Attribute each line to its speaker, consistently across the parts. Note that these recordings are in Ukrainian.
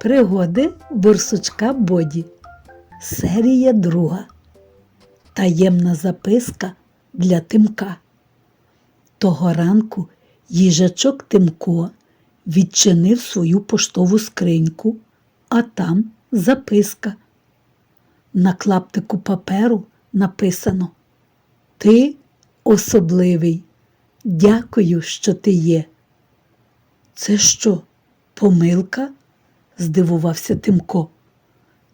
Speaker 1: Пригоди борсучка Боді. Серія друга. Таємна записка для Тимка. Того ранку їжачок Тимко відчинив свою поштову скриньку, а там записка. На клаптику паперу написано Ти особливий. Дякую, що ти є. Це що, помилка? Здивувався Тимко.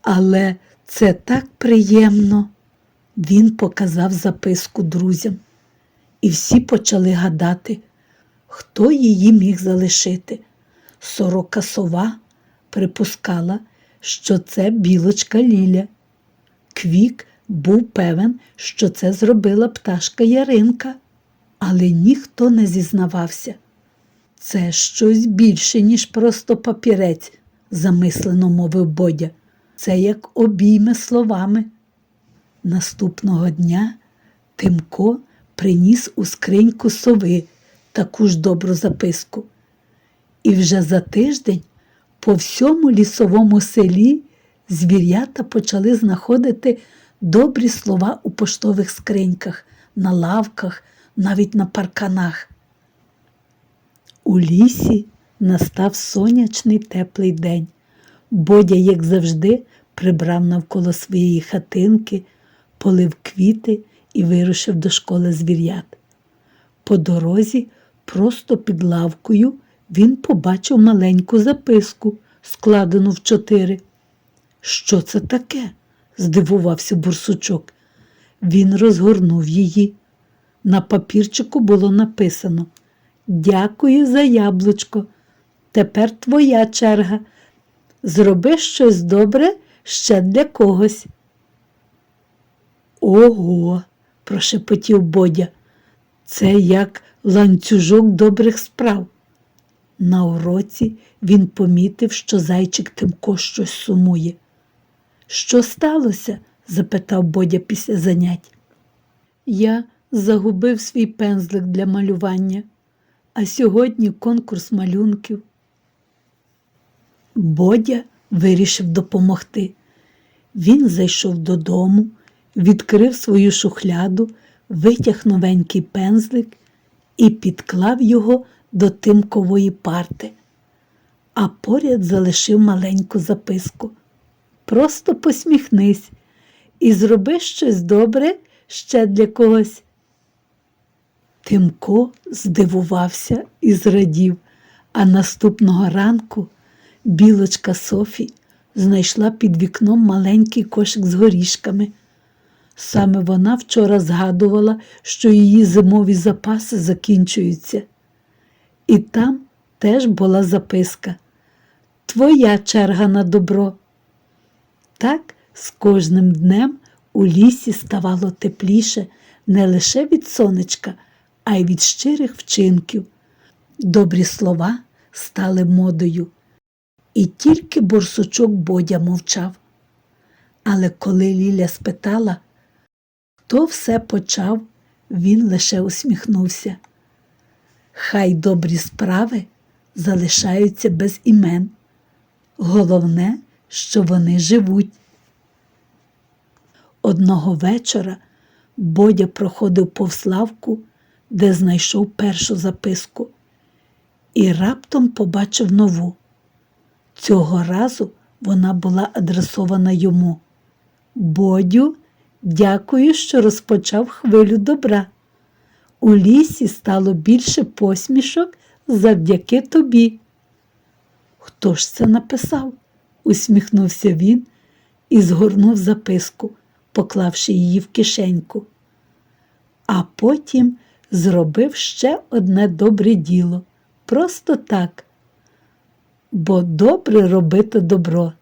Speaker 1: Але це так приємно. Він показав записку друзям, і всі почали гадати, хто її міг залишити. Сорока сова припускала, що це білочка Ліля. Квік був певен, що це зробила пташка Яринка, але ніхто не зізнавався. Це щось більше, ніж просто папірець, замислено мовив Бодя. Це як обійме словами. Наступного дня Тимко приніс у скриньку сови таку ж добру записку. І вже за тиждень по всьому лісовому селі звірята почали знаходити добрі слова у поштових скриньках, на лавках, навіть на парканах. У лісі настав сонячний теплий день. Бодя, як завжди, прибрав навколо своєї хатинки, полив квіти і вирушив до школи звірят. По дорозі, просто під лавкою, він побачив маленьку записку, складену в чотири. Що це таке? здивувався бурсучок. Він розгорнув її. На папірчику було написано Дякую за яблучко. Тепер твоя черга. Зроби щось добре ще для когось. Ого, прошепотів Бодя. Це як ланцюжок добрих справ. На уроці він помітив, що зайчик Тимко щось сумує. Що сталося? запитав Бодя після занять. Я загубив свій пензлик для малювання, а сьогодні конкурс малюнків. Бодя вирішив допомогти. Він зайшов додому, відкрив свою шухляду, витяг новенький пензлик і підклав його до тимкової парти, а поряд залишив маленьку записку. Просто посміхнись і зроби щось добре ще для когось. Тимко здивувався і зрадів, а наступного ранку білочка Софі знайшла під вікном маленький кошик з горішками. Саме вона вчора згадувала, що її зимові запаси закінчуються. І там теж була записка Твоя черга на добро. Так з кожним днем у лісі ставало тепліше не лише від сонечка, а й від щирих вчинків. Добрі слова стали модою. І тільки борсучок Бодя мовчав. Але коли Ліля спитала, хто все почав, він лише усміхнувся. Хай добрі справи залишаються без імен. Головне, що вони живуть. Одного вечора Бодя проходив повз лавку, де знайшов першу записку, і раптом побачив нову. Цього разу вона була адресована йому. Бодю, дякую, що розпочав хвилю добра. У лісі стало більше посмішок завдяки тобі. Хто ж це написав? усміхнувся він і згорнув записку, поклавши її в кишеньку. А потім зробив ще одне добре діло. Просто так. Бо добре робити добро